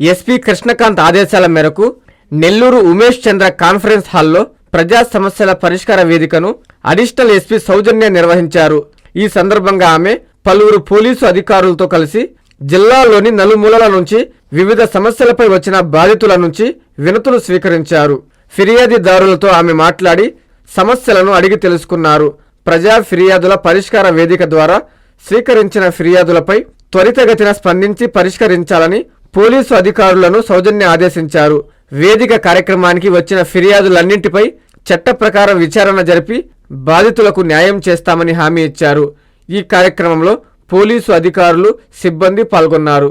SP Krishnakanth ఆదేశాల మేరకు నెల్లూరు ఉమేష్ చంద్ర conference హాల్లో ప్రజా సమస్యల పరిష్కార వేదికను అడిషనల్ ఎస్పీ సౌజన్య నిర్వహించారు. ఈ సందర్భంగా ఆమె పలువురు పోలీసు అధికారులతో కలిసి జిల్లాలోని నలుమూలల నుంచి వివిధ సమస్యలపై వచ్చిన బాధితుల నుంచి వినతులు స్వీకరించారు. ఫిర్యాదిదారులతో ఆమె మాట్లాడి సమస్యలను అడిగి తెలుసుకున్నారు. ప్రజా ఫిర్యాదుల పరిష్కార వేదిక ద్వారా స్వీకరించిన ఫిర్యాదులపై త్వరితగతిన స్పందించి పరిష్కరించాలని పోలీసు అధికారులను సౌజన్య ఆదేశించారు. వేదిక కార్యక్రమానికి వచ్చిన ఫిర్యాదులన్నింటిపై చట్ట ప్రకారం విచారణ జరిపి బాధితులకు న్యాయం చేస్తామని హామీ ఇచ్చారు. ఈ కార్యక్రమంలో పోలీసు అధికారులు సిబ్బంది పాల్గొన్నారు.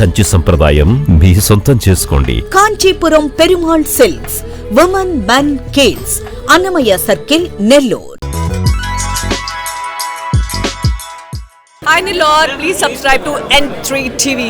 కంచి సంప్రదాయం మీ సొంతం చేసుకోండి. Kanchipuram Perumal silks women men kids Annamayya circle Nellore. Hi Nilor, please subscribe to N3 TV.